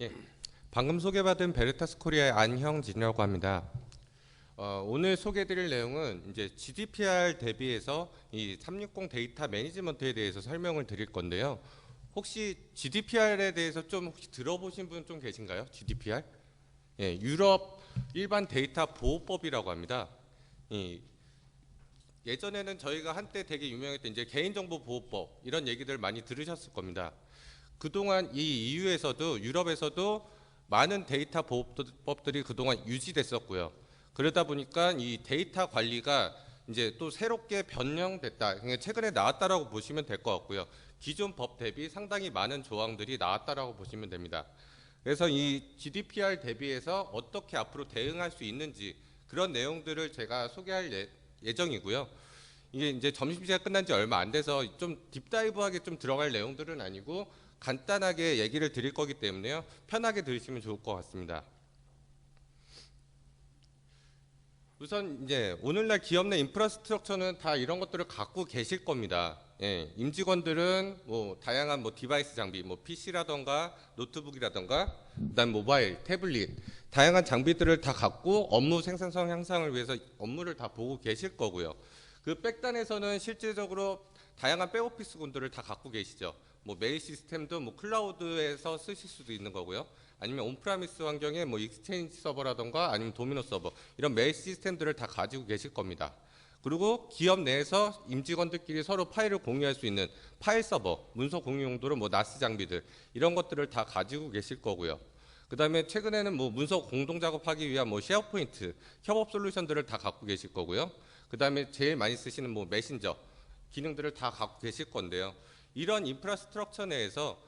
예, 방금 소개받은 베르타스 코리아의 안형진이라고 합니다. 어, 오늘 소개드릴 내용은 이제 GDPR 대비해서 이 360 데이터 매니지먼트에 대해서 설명을 드릴 건데요. 혹시 GDPR에 대해서 좀 혹시 들어보신 분 좀 계신가요? GDPR? 예, 유럽 일반 데이터 보호법이라고 합니다. 이 예전에는 저희가 한때 되게 유명했던 이제 개인정보 보호법 이런 얘기들 많이 들으셨을 겁니다. 그동안 이 EU에서도 유럽에서도 많은 데이터 보호법들이 그동안 유지됐었고요. 그러다 보니까 이 데이터 관리가 이제 또 새롭게 변형됐다. 그러니까 최근에 나왔다라고 보시면 될 것 같고요. 기존 법 대비 상당히 많은 조항들이 나왔다라고 보시면 됩니다. 그래서 이 GDPR 대비해서 어떻게 앞으로 대응할 수 있는지 그런 내용들을 제가 소개할 예, 예정이고요. 이게 이제 점심시간 끝난 지 얼마 안 돼서 좀 딥다이브하게 좀 들어갈 내용들은 아니고 간단하게 얘기를 드릴 거기 때문에요. 편하게 들으시면 좋을 것 같습니다. 우선 이제 오늘날 기업 내 인프라스트럭처는 다 이런 것들을 갖고 계실 겁니다. 예, 임직원들은 뭐 다양한 뭐 디바이스 장비, 뭐 PC라던가 노트북이라던가 그다음 모바일, 태블릿 다양한 장비들을 다 갖고 업무 생산성 향상을 위해서 업무를 다 보고 계실 거고요. 그 백단에서는 실질적으로 다양한 백오피스 군들을 다 갖고 계시죠. 뭐 메일 시스템도 뭐 클라우드에서 쓰실 수도 있는 거고요. 아니면 온프라미스 환경에 뭐 익스체인지 서버라던가 아니면 도미노 서버 이런 메일 시스템들을 다 가지고 계실 겁니다. 그리고 기업 내에서 임직원들끼리 서로 파일을 공유할 수 있는 파일 서버, 문서 공유 용도로 뭐 나스 장비들 이런 것들을 다 가지고 계실 거고요. 그다음에 최근에는 뭐 문서 공동 작업하기 위한 뭐 쉐어포인트, 협업 솔루션들을 다 갖고 계실 거고요. 그다음에 제일 많이 쓰시는 뭐 메신저 기능들을 다 갖고 계실 건데요. 이런 인프라스트럭처 내에서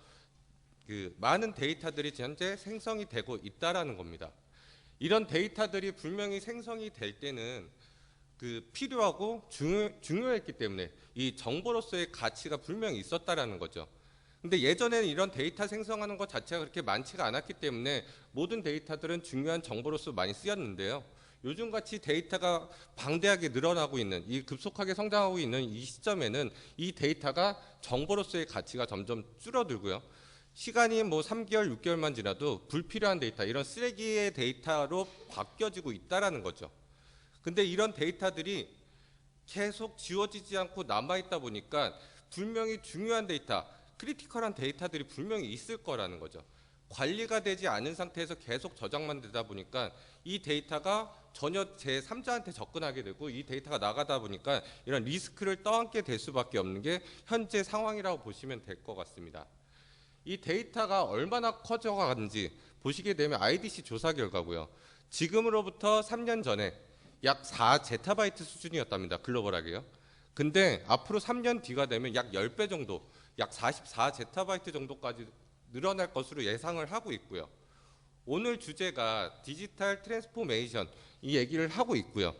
그 많은 데이터들이 현재 생성이 되고 있다라는 겁니다. 이런 데이터들이 분명히 생성이 될 때는 그 필요하고 중요, 중요 했기 때문에 이 정보로서의 가치가 분명히 있었다라는 거죠. 근데 예전에는 이런 데이터 생성하는 것 자체가 그렇게 많지가 않았기 때문에 모든 데이터들은 중요한 정보로서 많이 쓰였는데요. 요즘 같이 데이터가 방대하게 늘어나고 있는 이 급속하게 성장하고 있는 이 시점에는 이 데이터가 정보로서의 가치가 점점 줄어들고요. 시간이 뭐 3개월, 6개월만 지나도 불필요한 데이터, 이런 쓰레기의 데이터로 바뀌어지고 있다라는 거죠. 근데 이런 데이터들이 계속 지워지지 않고 남아 있다 보니까 분명히 중요한 데이터, 크리티컬한 데이터들이 분명히 있을 거라는 거죠. 관리가 되지 않은 상태에서 계속 저장만 되다 보니까 이 데이터가 전혀 제3자한테 접근하게 되고 이 데이터가 나가다 보니까 이런 리스크를 떠안게 될 수밖에 없는 게 현재 상황이라고 보시면 될 것 같습니다. 이 데이터가 얼마나 커져가는지 보시게 되면 IDC 조사 결과고요. 지금으로부터 3년 전에 약 4제타바이트 수준이었답니다. 글로벌하게요. 근데 앞으로 3년 뒤가 되면 약 10배 정도, 약 44제타바이트 정도까지 늘어날 것으로 예상을 하고 있고요. 오늘 주제가 디지털 트랜스포메이션 이 얘기를 하고 있고요.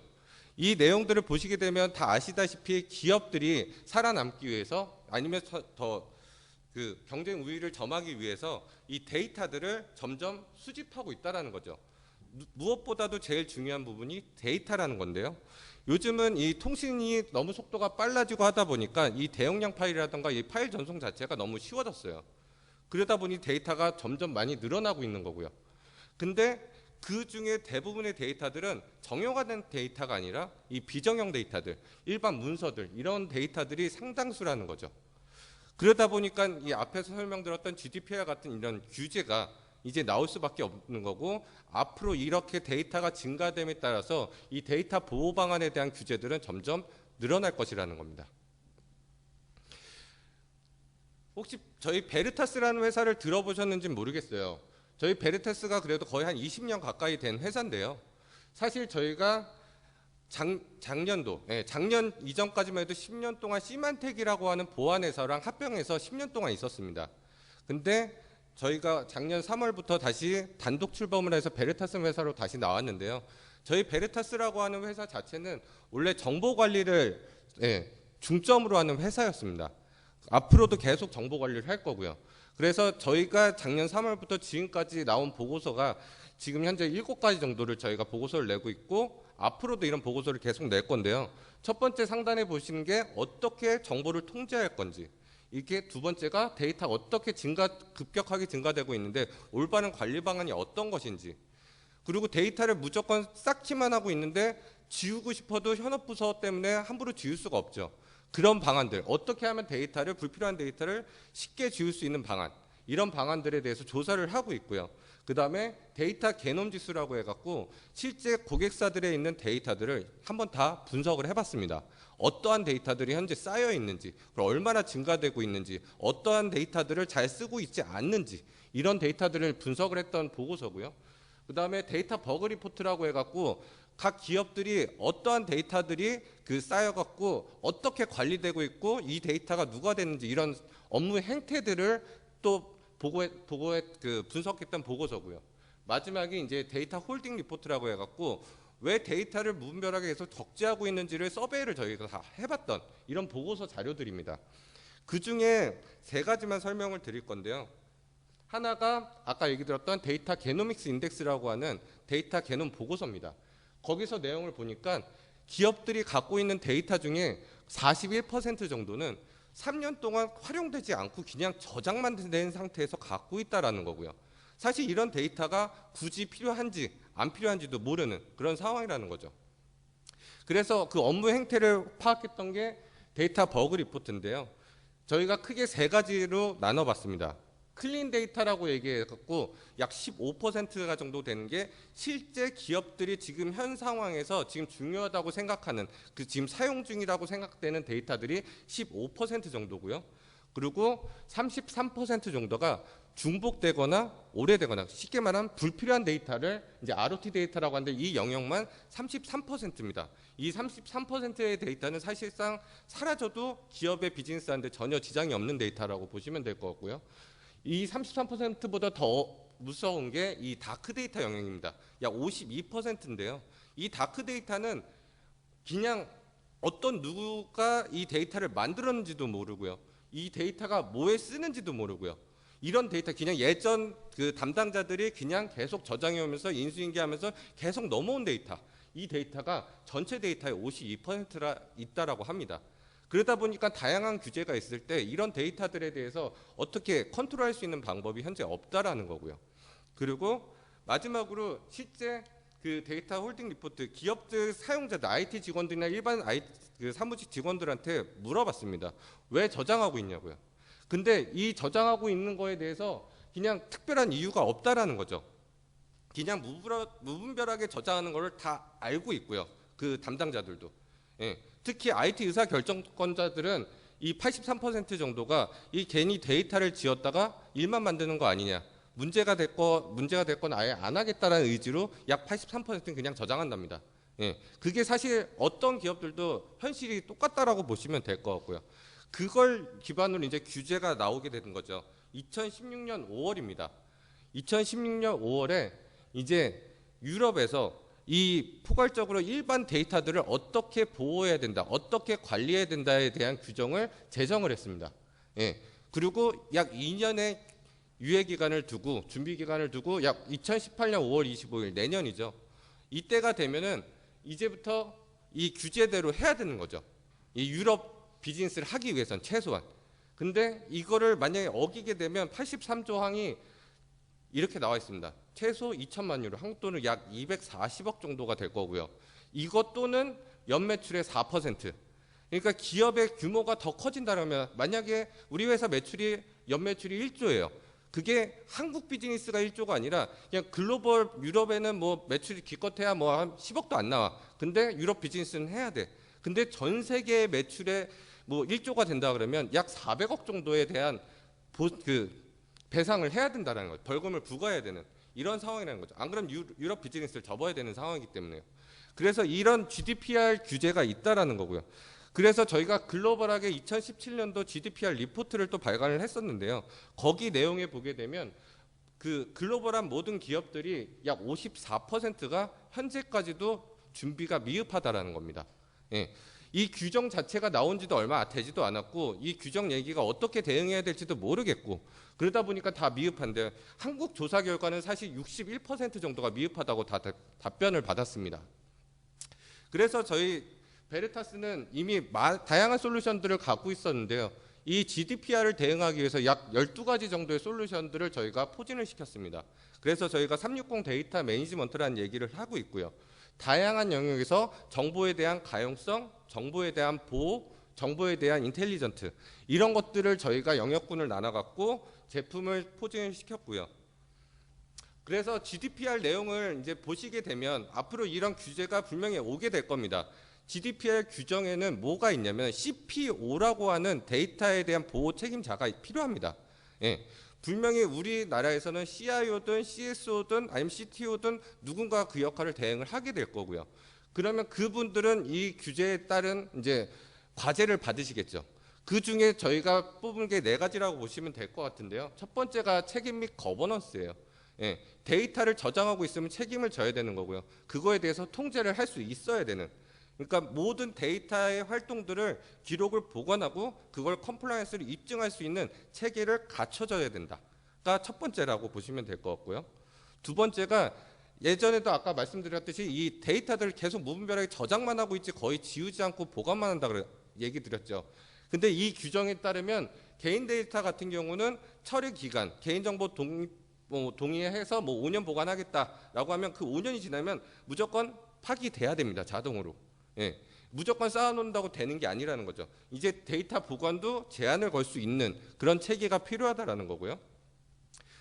이 내용들을 보시게 되면 다 아시다시피 기업들이 살아남기 위해서 아니면 더 그 경쟁 우위를 점하기 위해서 이 데이터들을 점점 수집하고 있다라는 거죠. 무엇보다도 제일 중요한 부분이 데이터라는 건데요. 요즘은 이 통신이 너무 속도가 빨라지고 하다 보니까 이 대용량 파일이라든가 이 파일 전송 자체가 너무 쉬워졌어요. 그러다 보니 데이터가 점점 많이 늘어나고 있는 거고요. 근데 그 중에 대부분의 데이터들은 정형화 된 데이터가 아니라 이 비정형 데이터들, 일반 문서들 이런 데이터들이 상당수라는 거죠. 그러다 보니까 이 앞에서 설명드렸던 GDPR 같은 이런 규제가 이제 나올 수밖에 없는 거고 앞으로 이렇게 데이터가 증가됨에 따라서 이 데이터 보호 방안에 대한 규제들은 점점 늘어날 것이라는 겁니다. 혹시 저희 베르타스라는 회사를 들어보셨는지 모르겠어요. 저희 베르테스가 그래도 거의 한 20년 가까이 된 회사인데요. 사실 저희가 작, 작년도, 예, 작년 이전까지만 해도 10년 동안 시만텍이라고 하는 보안회사랑 합병해서 10년 동안 있었습니다. 근데 저희가 작년 3월부터 다시 단독 출범을 해서 베르타스 회사로 다시 나왔는데요. 저희 베르타스라고 하는 회사 자체는 원래 정보 관리를 예, 중점으로 하는 회사였습니다. 앞으로도 계속 정보 관리를 할 거고요. 그래서 저희가 작년 3월부터 지금까지 나온 보고서가 지금 현재 7가지 정도를 저희가 보고서를 내고 있고 앞으로도 이런 보고서를 계속 낼 건데요. 첫 번째 상단에 보시는 게 어떻게 정보를 통제할 건지 이게 두 번째가 데이터가 어떻게 증가 급격하게 증가되고 있는데 올바른 관리 방안이 어떤 것인지 그리고 데이터를 무조건 쌓기만 하고 있는데 지우고 싶어도 현업 부서 때문에 함부로 지울 수가 없죠. 그런 방안들 어떻게 하면 데이터를 불필요한 데이터를 쉽게 지울 수 있는 방안 이런 방안들에 대해서 조사를 하고 있고요. 그 다음에 데이터 개놈 지수라고 해갖고 실제 고객사들에 있는 데이터들을 한번 다 분석을 해봤습니다. 어떠한 데이터들이 현재 쌓여 있는지, 얼마나 증가되고 있는지, 어떠한 데이터들을 잘 쓰고 있지 않는지 이런 데이터들을 분석을 했던 보고서고요. 그 다음에 데이터 버그 리포트라고 해갖고 각 기업들이 어떠한 데이터들이 그 쌓여갖고 어떻게 관리되고 있고 이 데이터가 누가 됐는지 이런 업무 행태들을 또 보고해 보고해 그 분석했던 보고서고요. 마지막에 이제 데이터 홀딩 리포트라고 해갖고 왜 데이터를 무분별하게 해서 적재하고 있는지를 서베이를 저희가 다 해봤던 이런 보고서 자료들입니다. 그 중에 세 가지만 설명을 드릴 건데요. 하나가 아까 얘기 들었던 데이터 게노믹스 인덱스라고 하는 데이터 게놈 보고서입니다. 거기서 내용을 보니까 기업들이 갖고 있는 데이터 중에 41% 정도는 3년 동안 활용되지 않고 그냥 저장만 된 상태에서 갖고 있다라는 거고요. 사실 이런 데이터가 굳이 필요한지 안 필요한지도 모르는 그런 상황이라는 거죠. 그래서 그 업무 행태를 파악했던 게 데이터 버그 리포트인데요. 저희가 크게 세 가지로 나눠봤습니다. 클린 데이터라고 얘기해갖고 약 15%가 정도 되는 게 실제 기업들이 지금 현 상황에서 지금 중요하다고 생각하는 그 지금 사용 중이라고 생각되는 데이터들이 15% 정도고요. 그리고 33% 정도가 중복되거나 오래되거나 쉽게 말하면 불필요한 데이터를 이제 ROT 데이터라고 하는데 이 영역만 33%입니다. 이 33%의 데이터는 사실상 사라져도 기업의 비즈니스한테 전혀 지장이 없는 데이터라고 보시면 될 것 같고요. 이 33%보다 더 무서운 게 이 다크 데이터 영역입니다. 약 52%인데요. 이 다크 데이터는 그냥 어떤 누구가 이 데이터를 만들었는지도 모르고요. 이 데이터가 뭐에 쓰는지도 모르고요. 이런 데이터 그냥 예전 그 담당자들이 그냥 계속 저장해 오면서 인수인계하면서 계속 넘어온 데이터. 이 데이터가 전체 데이터의 52%라 있다라고 합니다. 그러다 보니까 다양한 규제가 있을 때 이런 데이터들에 대해서 어떻게 컨트롤할 수 있는 방법이 현재 없다라는 거고요. 그리고 마지막으로 실제 그 데이터 홀딩 리포트 기업들 사용자들 IT 직원들이나 일반 IT 그 사무직 직원들한테 물어봤습니다. 왜 저장하고 있냐고요. 근데 이 저장하고 있는 거에 대해서 그냥 특별한 이유가 없다라는 거죠. 그냥 무분별하게 저장하는 것을 다 알고 있고요. 그 담당자들도. 예. 특히 IT 의사 결정권자들은 이 83% 정도가 이 괜히 데이터를 지었다가 일만 만드는 거 아니냐. 문제가 됐건 문제가 됐건 아예 안 하겠다라는 의지로 약 83%는 그냥 저장한답니다. 예. 그게 사실 어떤 기업들도 현실이 똑같다라고 보시면 될 것 같고요. 그걸 기반으로 이제 규제가 나오게 되는 거죠. 2016년 5월입니다. 2016년 5월에 이제 유럽에서 이 포괄적으로 일반 데이터들을 어떻게 보호해야 된다, 어떻게 관리해야 된다에 대한 규정을 제정을 했습니다. 예. 그리고 약 2년의 유예 기간을 두고 준비 기간을 두고 약 2018년 5월 25일 내년이죠. 이때가 되면은 이제부터 이 규제대로 해야 되는 거죠. 이 유럽 비즈니스를 하기 위해선 최소한. 근데 이거를 만약에 어기게 되면 83조 항이 이렇게 나와 있습니다. 최소 2천만 유로, 한국 돈은 약 240억 정도가 될 거고요. 이것 또는 연매출의 4%. 그러니까 기업의 규모가 더 커진다면 만약에 우리 회사 매출이 연매출이 1조예요. 그게 한국 비즈니스가 1조가 아니라 그냥 글로벌 유럽에는 뭐 매출이 기껏해야 뭐 한 10억도 안 나와. 근데 유럽 비즈니스는 해야 돼. 근데 전 세계 매출의 뭐 1조가 된다 그러면 약 400억 정도에 대한 보, 그 배상을 해야 된다는 거예요. 벌금을 부과해야 되는 이런 상황이라는 거죠. 안 그러면 유럽 비즈니스를 접어야 되는 상황이기 때문에요. 그래서 이런 GDPR 규제가 있다라는 거고요. 그래서 저희가 글로벌하게 2017년도 GDPR 리포트를 또 발간을 했었는데요. 거기 내용에 보게 되면 그 글로벌한 모든 기업들이 약 54%가 현재까지도 준비가 미흡하다라는 겁니다. 예. 이 규정 자체가 나온 지도 얼마 되지도 않았고 이 규정 얘기가 어떻게 대응해야 될지도 모르겠고 그러다 보니까 다 미흡한데 한국 조사 결과는 사실 61% 정도가 미흡하다고 다 답변을 받았습니다. 그래서 저희 베르타스는 이미 다양한 솔루션들을 갖고 있었는데요. 이 GDPR을 대응하기 위해서 약 12가지 정도의 솔루션들을 저희가 포진을 시켰습니다. 그래서 저희가 360 데이터 매니지먼트라는 얘기를 하고 있고요. 다양한 영역에서 정보에 대한 가용성, 정보에 대한 보호, 정보에 대한 인텔리전트 이런 것들을 저희가 영역군을 나눠 갖고 제품을 포진을 시켰고요. 그래서 GDPR 내용을 이제 보시게 되면 앞으로 이런 규제가 분명히 오게 될 겁니다. GDPR 규정에는 뭐가 있냐면 CPO라고 하는 데이터에 대한 보호 책임자가 필요합니다. 예. 분명히 우리나라에서는 CIO든 CSO든 아니면 CTO든 누군가 그 역할을 대행을 하게 될 거고요. 그러면 그분들은 이 규제에 따른 이제 과제를 받으시겠죠. 그 중에 저희가 뽑은 게 네 가지라고 보시면 될 것 같은데요. 첫 번째가 책임 및 거버넌스예요. 예, 데이터를 저장하고 있으면 책임을 져야 되는 거고요. 그거에 대해서 통제를 할 수 있어야 되는. 그러니까 모든 데이터의 활동들을 기록을 보관하고 그걸 컴플라이언스를 입증할 수 있는 체계를 갖춰져야 된다가 첫 번째라고 보시면 될 것 같고요. 두 번째가 예전에도 아까 말씀드렸듯이 이 데이터들을 계속 무분별하게 저장만 하고 있지 거의 지우지 않고 보관만 한다 그래 얘기 드렸죠. 근데 이 규정에 따르면 개인 데이터 같은 경우는 처리 기간, 개인정보 동, 뭐 동의해서 뭐 5년 보관하겠다라고 하면 그 5년이 지나면 무조건 파기돼야 됩니다. 자동으로. 예. 무조건 쌓아놓는다고 되는 게 아니라는 거죠. 이제 데이터 보관도 제한을 걸 수 있는 그런 체계가 필요하다라는 거고요.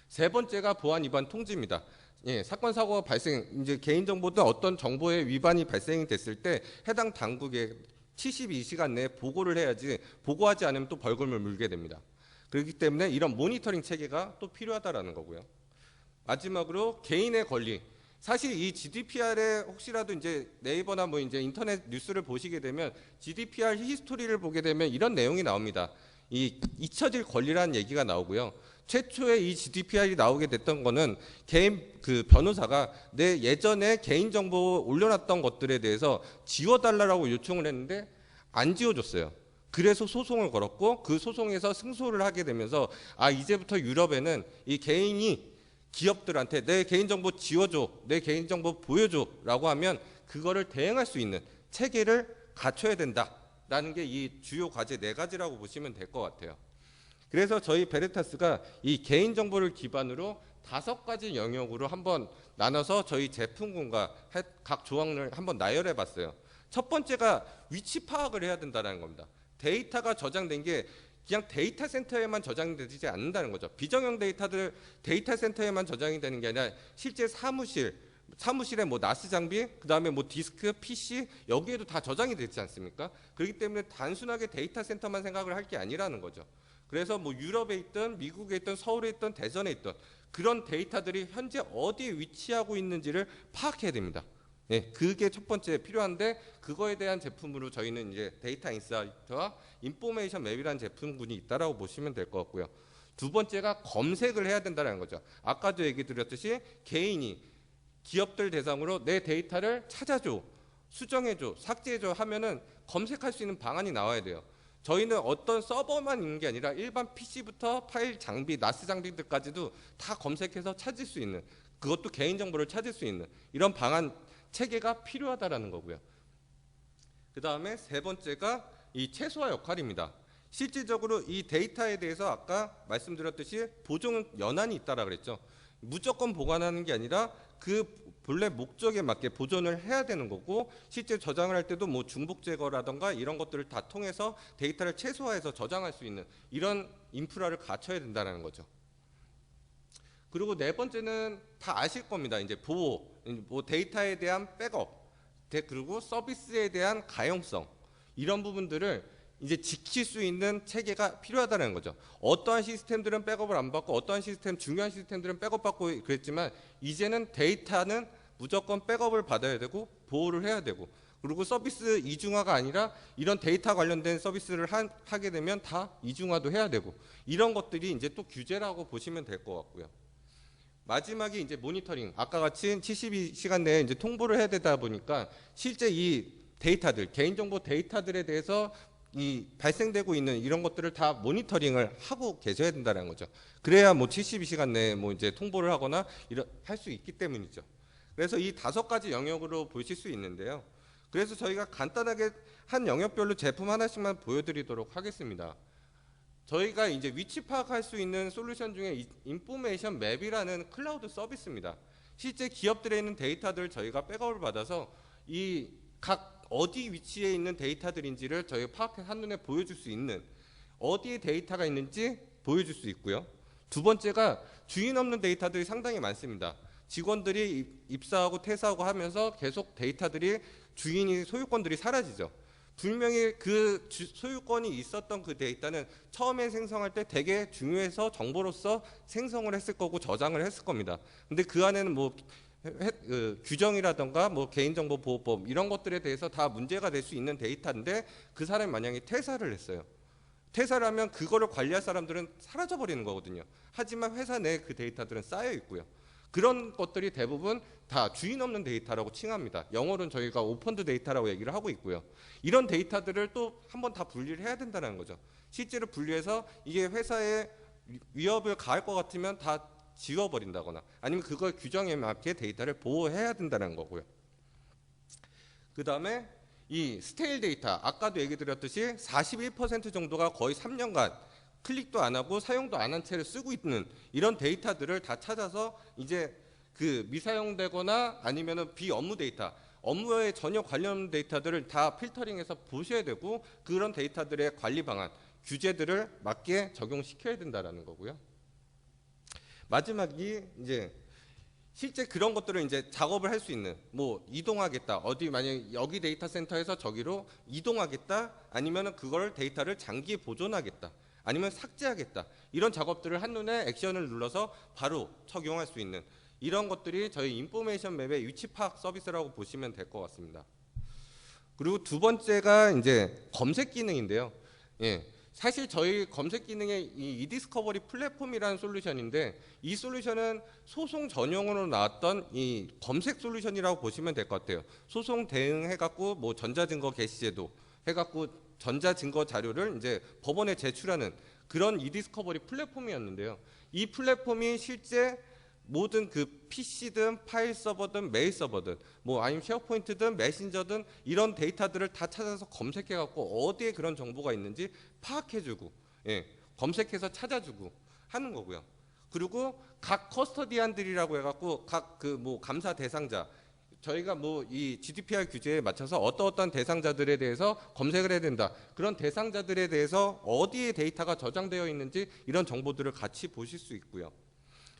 세 번째가 보안 위반 통지입니다. 예, 사건 사고가 발생 이제 개인 정보든 어떤 정보의 위반이 발생이 됐을 때 해당 당국에 72시간 내에 보고를 해야지 보고하지 않으면 또 벌금을 물게 됩니다. 그렇기 때문에 이런 모니터링 체계가 또 필요하다라는 거고요. 마지막으로 개인의 권리. 사실 이 GDPR에 혹시라도 이제 네이버나 뭐 이제 인터넷 뉴스를 보시게 되면 GDPR 히스토리를 보게 되면 이런 내용이 나옵니다. 이 잊혀질 권리라는 얘기가 나오고요. 최초에 이 GDPR이 나오게 됐던 거는 개인 그 변호사가 내 예전에 개인 정보 올려놨던 것들에 대해서 지워달라고 요청을 했는데 안 지워줬어요. 그래서 소송을 걸었고 그 소송에서 승소를 하게 되면서 아 이제부터 유럽에는 이 개인이 기업들한테 내 개인정보 지워줘, 내 개인정보 보여줘 라고 하면 그거를 대응할 수 있는 체계를 갖춰야 된다라는 게 이 주요 과제 네 가지라고 보시면 될 것 같아요. 그래서 저희 베레타스가 이 개인정보를 기반으로 다섯 가지 영역으로 한번 나눠서 저희 제품군과 각 조항을 한번 나열해 봤어요. 첫 번째가 위치 파악을 해야 된다는 겁니다. 데이터가 저장된 게 그냥 데이터 센터에만 저장되지 않는다는 거죠. 비정형 데이터들 데이터 센터에만 저장이 되는 게 아니라 실제 사무실 사무실에 뭐 나스 장비, 그다음에 뭐 디스크, PC 여기에도 다 저장이 되지 않습니까? 그렇기 때문에 단순하게 데이터 센터만 생각을 할 게 아니라는 거죠. 그래서 뭐 유럽에 있든 미국에 있든 서울에 있든 대전에 있든 그런 데이터들이 현재 어디에 위치하고 있는지를 파악해야 됩니다. 예, 그게 첫 번째 필요한데 그거에 대한 제품으로 저희는 이제 데이터 인사이트와 인포메이션 맵이라는 제품군이 있다라고 보시면 될 것 같고요. 두 번째가 검색을 해야 된다는 거죠. 아까도 얘기 드렸듯이 개인이 기업들 대상으로 내 데이터를 찾아줘, 수정해줘, 삭제해줘 하면은 검색할 수 있는 방안이 나와야 돼요. 저희는 어떤 서버만 있는 게 아니라 일반 PC부터 파일 장비, 나스 장비들까지도 다 검색해서 찾을 수 있는 그것도 개인정보를 찾을 수 있는 이런 방안 체계가 필요하다라는 거고요. 그 다음에 세 번째가 이 최소화 역할입니다. 실질적으로 이 데이터에 대해서 아까 말씀드렸듯이 보존 연한이 있다라 그랬죠. 무조건 보관하는 게 아니라 그 본래 목적에 맞게 보존을 해야 되는 거고 실제 저장을 할 때도 뭐 중복 제거라던가 이런 것들을 다 통해서 데이터를 최소화해서 저장할 수 있는 이런 인프라를 갖춰야 된다는 거죠. 그리고 네 번째는 다 아실 겁니다. 이제 보호, 뭐 데이터에 대한 백업, 그리고 서비스에 대한 가용성 이런 부분들을 이제 지킬 수 있는 체계가 필요하다는 거죠. 어떠한 시스템들은 백업을 안 받고 어떠한 시스템 중요한 시스템들은 백업 받고 그랬지만 이제는 데이터는 무조건 백업을 받아야 되고 보호를 해야 되고 그리고 서비스 이중화가 아니라 이런 데이터 관련된 서비스를 하, 하게 되면 다 이중화도 해야 되고 이런 것들이 이제 또 규제라고 보시면 될 것 같고요. 마지막에 이제 모니터링. 아까 같이 72시간 내에 이제 통보를 해야 되다 보니까 실제 이 데이터들, 개인정보 데이터들에 대해서 이 발생되고 있는 이런 것들을 다 모니터링을 하고 계셔야 된다는 거죠. 그래야 뭐 72시간 내에 뭐 이제 통보를 하거나 이런 할 수 있기 때문이죠. 그래서 이 다섯 가지 영역으로 보실 수 있는데요. 그래서 저희가 간단하게 한 영역별로 제품 하나씩만 보여드리도록 하겠습니다. 저희가 이제 위치 파악할 수 있는 솔루션 중에 이- 인포메이션 맵이라는 클라우드 서비스입니다. 실제 기업들에 있는 데이터들 저희가 백업을 받아서 이 각 어디 위치에 있는 데이터들인지를 저희가 파악해 한눈에 보여줄 수 있는 어디에 데이터가 있는지 보여줄 수 있고요. 두 번째가 주인 없는 데이터들이 상당히 많습니다. 직원들이 입- 입사하고 퇴사하고 하면서 계속 데이터들이 주인이 소유권들이 사라지죠. 분명히 그 주- 소유권이 있었던 그 데이터는 처음에 생성할 때 되게 중요해서 정보로서 생성을 했을 거고 저장을 했을 겁니다. 근데 그 안에는 뭐 해- 그 규정이라던가 뭐 개인정보보호법 이런 것들에 대해서 다 문제가 될 수 있는 데이터인데 그 사람이 만약에 퇴사를 했어요. 퇴사를 하면 그거를 관리할 사람들은 사라져 버리는 거거든요. 하지만 회사 내에 그 데이터들은 쌓여 있고요. 그런 것들이 대부분 다 주인 없는 데이터라고 칭합니다. 영어로는 저희가 오펀드 데이터라고 얘기를 하고 있고요. 이런 데이터들을 또 한번 다 분리를 해야 된다는 거죠. 실제로 분리해서 이게 회사에 위- 위협을 가할 것 같으면 다 지워버린다거나 아니면 그걸 규정에 맞게 데이터를 보호해야 된다는 거고요. 그 다음에 이 스테일 데이터 아까도 얘기 드렸듯이 41% 정도가 거의 3년간 클릭도 안 하고 사용도 안 한 채를 쓰고 있는 이런 데이터들을 다 찾아서 이제 그 미사용되거나 아니면은 비업무 데이터 업무에 전혀 관련 데이터들을 다 필터링해서 보셔야 되고 그런 데이터들의 관리 방안 규제들을 맞게 적용시켜야 된다라는 거고요. 마지막이 이제 실제 그런 것들을 이제 작업을 할 수 있는 뭐 이동하겠다 어디 만약 여기 데이터 센터에서 저기로 이동하겠다 아니면은 그걸 데이터를 장기 보존하겠다 아니면 삭제하겠다 이런 작업들을 한눈에 액션을 눌러서 바로 적용할 수 있는 이런 것들이 저희 인포메이션 맵의 위치 파악 서비스라고 보시면 될 것 같습니다. 그리고 두 번째가 이제 검색 기능인데요. 예. 사실 저희 검색 기능의 이 이디스커버리 플랫폼이라는 솔루션인데 이 솔루션은 소송 전용으로 나왔던 이 검색 솔루션이라고 보시면 될 것 같아요. 소송 대응해 갖고 뭐 전자증거 게시제도 해 갖고 전자 증거 자료를 이제 법원에 제출하는 그런 이디스커버리 플랫폼이었는데요. 이 플랫폼이 실제 모든 그 PC든 파일 서버든 메일 서버든 뭐 아니면 쉐어포인트든 메신저든 이런 데이터들을 다 찾아서 검색해 갖고 어디에 그런 정보가 있는지 파악해 주고 예, 검색해서 찾아주고 하는 거고요. 그리고 각 커스터디안들이라고 해 갖고 각 그 뭐 감사 대상자 저희가 뭐 이 GDPR 규제에 맞춰서 어떤 어떤 대상자들에 대해서 검색을 해야 된다. 그런 대상자들에 대해서 어디에 데이터가 저장되어 있는지 이런 정보들을 같이 보실 수 있고요.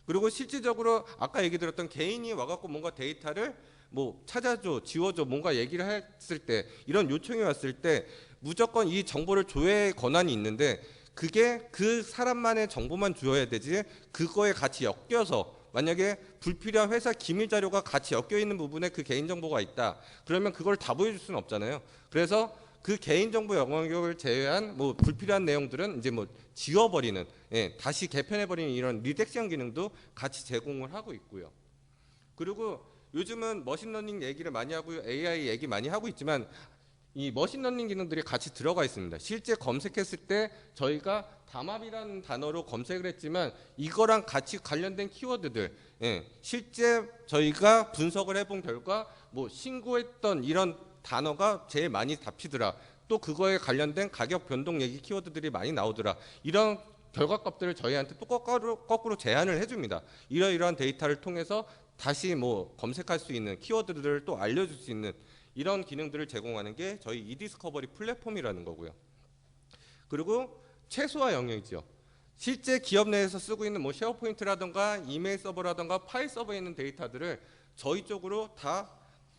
그리고 실질적으로 아까 얘기 드렸던 개인이 와갖고 뭔가 데이터를 뭐 찾아줘, 지워줘, 뭔가 얘기를 했을 때 이런 요청이 왔을 때 무조건 이 정보를 조회의 권한이 있는데 그게 그 사람만의 정보만 주어야 되지 그거에 같이 엮여서 만약에 불필요한 회사 기밀 자료가 같이 엮여 있는 부분에 그 개인 정보가 있다. 그러면 그걸 다 보여줄 수는 없잖아요. 그래서 그 개인정보 영역을 제외한 뭐 불필요한 내용들은 이제 뭐 지워버리는 예, 다시 개편해버리는 이런 리덱션 기능도 같이 제공을 하고 있고요. 그리고 요즘은 머신러닝 얘기를 많이 하고 AI 얘기 많이 하고 있지만 이 머신러닝 기능들이 같이 들어가 있습니다. 실제 검색했을 때 저희가 담합이라는 단어로 검색을 했지만 이거랑 같이 관련된 키워드들 예, 실제 저희가 분석을 해본 결과 뭐 신고했던 이런 단어가 제일 많이 잡히더라. 또 그거에 관련된 가격 변동 얘기 키워드들이 많이 나오더라. 이런 결과값들을 저희한테 또 거꾸로, 거꾸로 제안을 해줍니다. 이러이러한 데이터를 통해서 다시 뭐 검색할 수 있는 키워드들을 또 알려줄 수 있는 이런 기능들을 제공하는 게 저희 이디스커버리 플랫폼이라는 거고요. 그리고 최소화 영역이죠. 실제 기업 내에서 쓰고 있는 뭐 쉐어포인트라던가 이메일 서버라던가 파일 서버에 있는 데이터들을 저희 쪽으로 다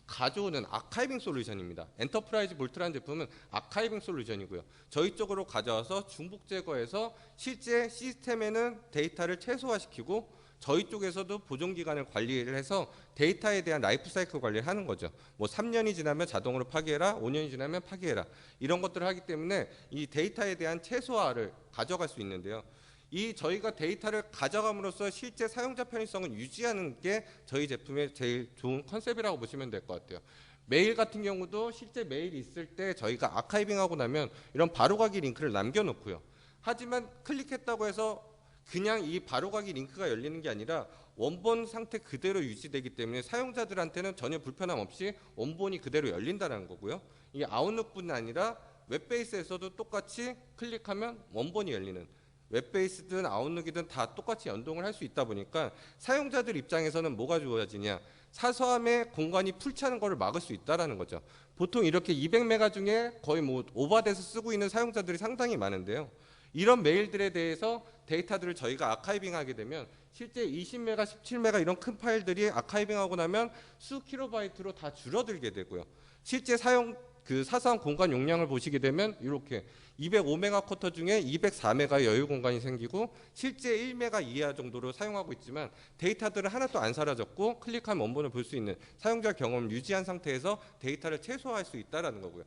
가져오는 아카이빙 솔루션입니다. 엔터프라이즈 볼트라는 제품은 아카이빙 솔루션이고요. 저희 쪽으로 가져와서 중복 제거해서 실제 시스템에는 데이터를 최소화시키고 저희 쪽에서도 보존 기간을 관리를 해서 데이터에 대한 라이프 사이클 관리를 하는 거죠. 뭐 3년이 지나면 자동으로 파기해라, 5년이 지나면 파기해라. 이런 것들을 하기 때문에 이 데이터에 대한 최소화를 가져갈 수 있는데요. 이 저희가 데이터를 가져감으로써 실제 사용자 편의성을 유지하는 게 저희 제품의 제일 좋은 컨셉이라고 보시면 될 것 같아요. 메일 같은 경우도 실제 메일이 있을 때 저희가 아카이빙하고 나면 이런 바로가기 링크를 남겨놓고요. 하지만 클릭했다고 해서 그냥 이 바로가기 링크가 열리는 게 아니라 원본 상태 그대로 유지되기 때문에 사용자들한테는 전혀 불편함 없이 원본이 그대로 열린다는 거고요. 이 아웃룩뿐 아니라 웹베이스에서도 똑같이 클릭하면 원본이 열리는 웹베이스든 아웃룩이든 다 똑같이 연동을 할 수 있다 보니까 사용자들 입장에서는 뭐가 좋아지냐 사서함의 공간이 풀차는 것을 막을 수 있다라는 거죠. 보통 이렇게 200메가 중에 거의 뭐 오버돼서 쓰고 있는 사용자들이 상당히 많은데요. 이런 메일들에 대해서 데이터들을 저희가 아카이빙하게 되면 실제 20메가, 17메가 이런 큰 파일들이 아카이빙하고 나면 수 킬로바이트로 다 줄어들게 되고요. 실제 사용 그 사서함 공간 용량을 보시게 되면 이렇게 205메가 쿼터 중에 204메가 여유 공간이 생기고 실제 1메가 이하 정도로 사용하고 있지만 데이터들은 하나도 안 사라졌고 클릭하면 원본을 볼 수 있는 사용자 경험을 유지한 상태에서 데이터를 최소화할 수 있다라는 거고요.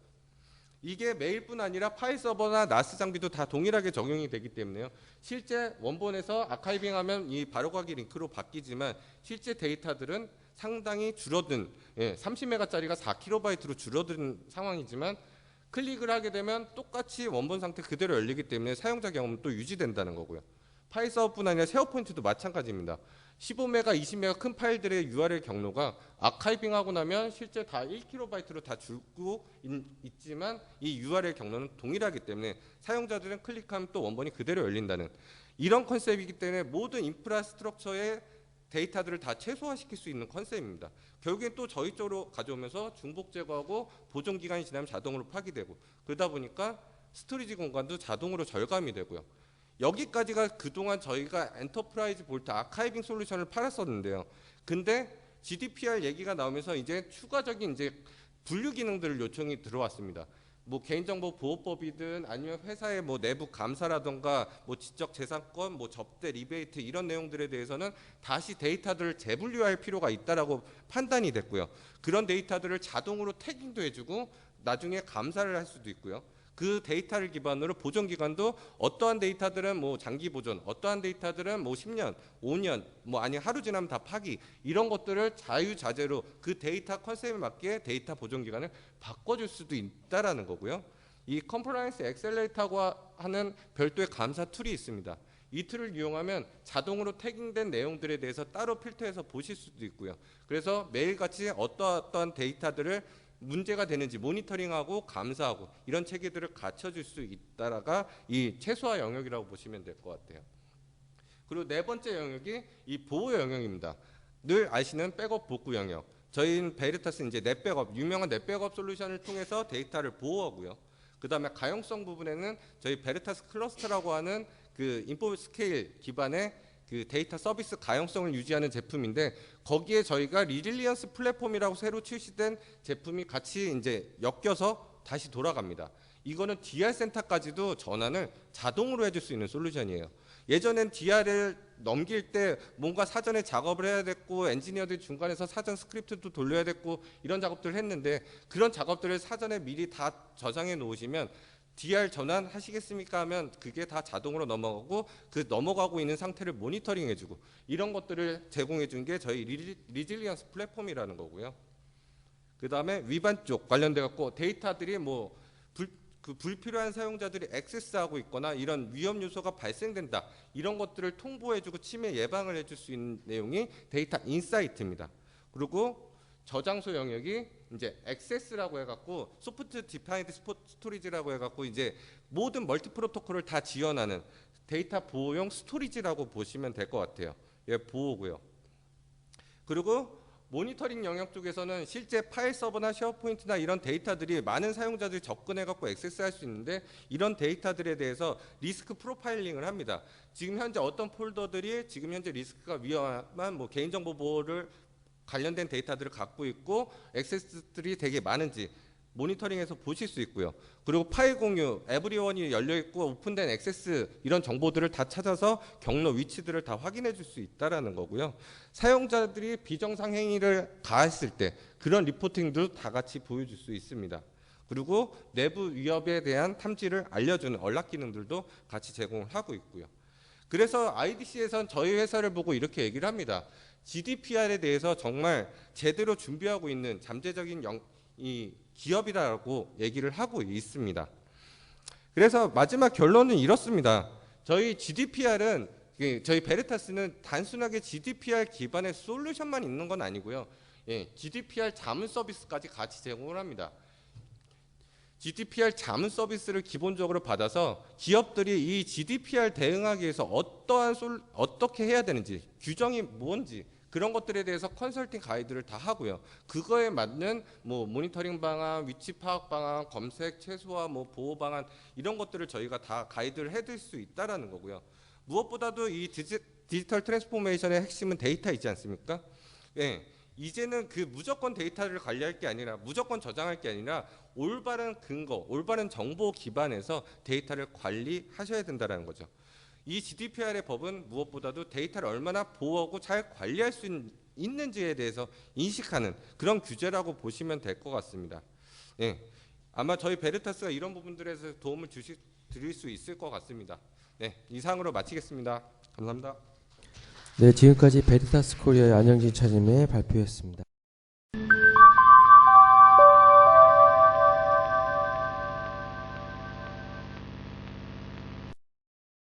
이게 메일뿐 아니라 파일 서버나 나스 장비도 다 동일하게 적용이 되기 때문에요. 실제 원본에서 아카이빙하면 이 바로가기 링크로 바뀌지만 실제 데이터들은 상당히 줄어든 예, 30메가짜리가 4kb로 줄어든 상황이지만 클릭을 하게 되면 똑같이 원본 상태 그대로 열리기 때문에 사용자 경험은 또 유지된다는 거고요. 파일 서버뿐 아니라 쉐어 포인트도 마찬가지입니다. 15메가, 20메가 큰 파일들의 URL 경로가 아카이빙하고 나면 실제 다 1kb로 다 줄고 있, 지만이 URL 경로는 동일하기 때문에 사용자들은 클릭하면 또 원본이 그대로 열린다는 이런 컨셉이기 때문에 모든 인프라스트럭처의 데이터들을 다 최소화시킬 수 있는 컨셉입니다. 결국엔 또 저희 쪽으로 가져오면서 중복 제거하고 보존 기간이 지나면 자동으로 파기되고 그러다 보니까 스토리지 공간도 자동으로 절감이 되고요. 여기까지가 그동안 저희가 엔터프라이즈 볼트 아카이빙 솔루션을 팔았었는데요. 근데 GDPR 얘기가 나오면서 이제 추가적인 이제 분류 기능들을 요청이 들어왔습니다. 뭐 개인정보 보호법이든 아니면 회사의 뭐 내부 감사라던가 뭐 지적 재산권, 뭐 접대 리베이트 이런 내용들에 대해서는 다시 데이터들을 재분류할 필요가 있다라고 판단이 됐고요. 그런 데이터들을 자동으로 태깅도 해 주고 나중에 감사를 할 수도 있고요. 그 데이터를 기반으로 보존 기간도 어떠한 데이터들은 뭐 장기 보존, 어떠한 데이터들은 뭐 10년, 5년, 뭐 아니 하루 지나면 다 파기 이런 것들을 자유자재로 그 데이터 컨셉에 맞게 데이터 보존 기간을 바꿔줄 수도 있다라는 거고요. 이 컴플라이언스 엑셀레이터고 하는 별도의 감사 툴이 있습니다. 이 툴을 이용하면 자동으로 태깅된 내용들에 대해서 따로 필터해서 보실 수도 있고요. 그래서 매일같이 어떠어떠한 데이터들을 문제가 되는지 모니터링하고 감사하고 이런 체계들을 갖춰줄 수 있다라가 이 최소화 영역이라고 보시면 될 것 같아요. 그리고 네 번째 영역이 이 보호 영역입니다. 늘 아시는 백업 복구 영역. 저희는 베르타스 이제 넷백업 유명한 넷백업 솔루션을 통해서 데이터를 보호하고요. 그 다음에 가용성 부분에는 저희 베르타스 클러스터라고 하는 그 인포 스케일 기반의 그 데이터 서비스 가용성을 유지하는 제품인데 거기에 저희가 리릴리언스 플랫폼이라고 새로 출시된 제품이 같이 이제 엮여서 다시 돌아갑니다. 이거는 DR 센터까지도 전환을 자동으로 해줄 수 있는 솔루션이에요. 예전엔 DR을 넘길 때 뭔가 사전에 작업을 해야 됐고 엔지니어들이 중간에서 사전 스크립트도 돌려야 됐고 이런 작업들을 했는데 그런 작업들을 사전에 미리 다 저장해 놓으시면 DR 전환 하시겠습니까 하면 그게 다 자동으로 넘어가고 그 넘어가고 있는 상태를 모니터링 해주고 이런 것들을 제공해 준 게 저희 리, 리질리언스 플랫폼이라는 거고요. 그 다음에 위반 쪽 관련돼 갖고 데이터들이 뭐 불, 그 불필요한 사용자들이 액세스하고 있거나 이런 위험 요소가 발생된다 이런 것들을 통보해주고 침해 예방을 해줄 수 있는 내용이 데이터 인사이트입니다. 그리고 저장소 영역이 이제 액세스라고 해갖고 소프트 디파인드 스토리지라고 해갖고 이제 모든 멀티 프로토콜을 다 지원하는 데이터 보호용 스토리지라고 보시면 될 것 같아요. 예, 보호고요. 그리고 모니터링 영역 쪽에서는 실제 파일 서버나 쉐어포인트나 이런 데이터들이 많은 사용자들이 접근해 갖고 액세스할 수 있는데 이런 데이터들에 대해서 리스크 프로파일링을 합니다. 지금 현재 어떤 폴더들이 지금 현재 리스크가 위험한 뭐 개인정보 보호를 관련된 데이터들을 갖고 있고 액세스들이 되게 많은지 모니터링해서 보실 수 있고요. 그리고 파일 공유, 에브리원이 열려 있고 오픈된 액세스 이런 정보들을 다 찾아서 경로 위치들을 다 확인해 줄 수 있다라는 거고요. 사용자들이 비정상 행위를 가했을 때 그런 리포팅도 다 같이 보여줄 수 있습니다. 그리고 내부 위협에 대한 탐지를 알려주는 언락 기능들도 같이 제공을 하고 있고요. 그래서 IDC에선 저희 회사를 보고 이렇게 얘기를 합니다. GDPR에 대해서 정말 제대로 준비하고 있는 잠재적인 영, 이 기업이라고 얘기를 하고 있습니다. 그래서 마지막 결론은 이렇습니다. 저희 GDPR은 저희 베르타스는 단순하게 GDPR 기반의 솔루션만 있는 건 아니고요. 예, GDPR 자문 서비스까지 같이 제공을 합니다. GDPR 자문 서비스를 기본적으로 받아서 기업들이 이 GDPR 대응하기 위해서 어떠한 솔, 어떻게 해야 되는지 규정이 뭔지 그런 것들에 대해서 컨설팅 가이드를 다 하고요. 그거에 맞는 뭐 모니터링 방안, 위치 파악 방안, 검색 최소화, 뭐 보호 방안 이런 것들을 저희가 다 가이드를 해드릴 수 있다라는 거고요. 무엇보다도 이 디지, 디지털 트랜스포메이션의 핵심은 데이터 있지 않습니까? 예. 이제는 그 무조건 데이터를 관리할 게 아니라 무조건 저장할 게 아니라 올바른 근거, 올바른 정보 기반에서 데이터를 관리하셔야 된다는 거죠. 이 GDPR의 법은 무엇보다도 데이터를 얼마나 보호하고 잘 관리할 수 있- 있는지에 대해서 인식하는 그런 규제라고 보시면 될 것 같습니다. 예. 아마 저희 베르타스가 이런 부분들에서 도움을 주시, 드릴 수 있을 것 같습니다. 네, 이상으로 마치겠습니다. 감사합니다. 네, 지금까지 베리타스 코리아의 안영진 차장님의 발표였습니다.